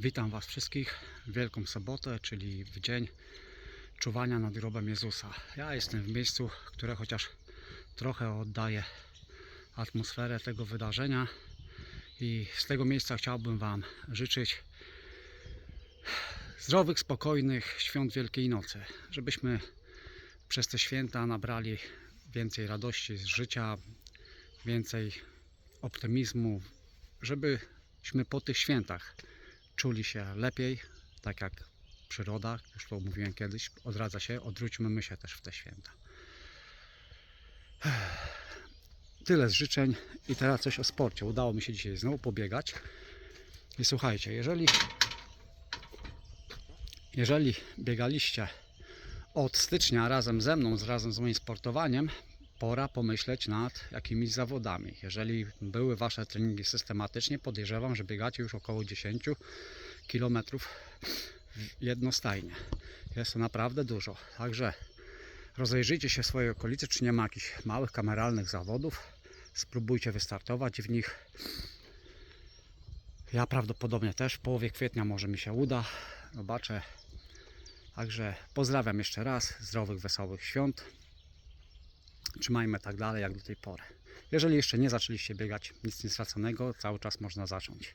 Witam Was wszystkich w Wielką Sobotę, czyli w dzień czuwania nad grobem Jezusa. Ja jestem w miejscu, które chociaż trochę oddaje atmosferę tego wydarzenia i z tego miejsca chciałbym Wam życzyć zdrowych, spokojnych świąt Wielkiej Nocy, żebyśmy przez te święta nabrali więcej radości z życia, więcej optymizmu, żebyśmy po tych świętach czuli się lepiej, tak jak przyroda, już to mówiłem kiedyś, odradza się, odwróćmy my się też w te święta. Tyle z życzeń i teraz coś o sporcie. Udało mi się dzisiaj znowu pobiegać. I słuchajcie, jeżeli jeżeli biegaliście od stycznia razem ze mną, razem z moim sportowaniem, pora pomyśleć nad jakimiś zawodami. Jeżeli były Wasze treningi systematycznie, podejrzewam, że biegacie już około 10 km jednostajnie. Jest to naprawdę dużo. Także rozejrzyjcie się w swojej okolicy, czy nie ma jakichś małych kameralnych zawodów. Spróbujcie wystartować w nich. Ja prawdopodobnie też w połowie kwietnia może mi się uda. Zobaczę. Także pozdrawiam jeszcze raz. Zdrowych, wesołych świąt. Trzymajmy tak dalej jak do tej pory. Jeżeli jeszcze nie zaczęliście biegać, nic nie straconego, cały czas można zacząć.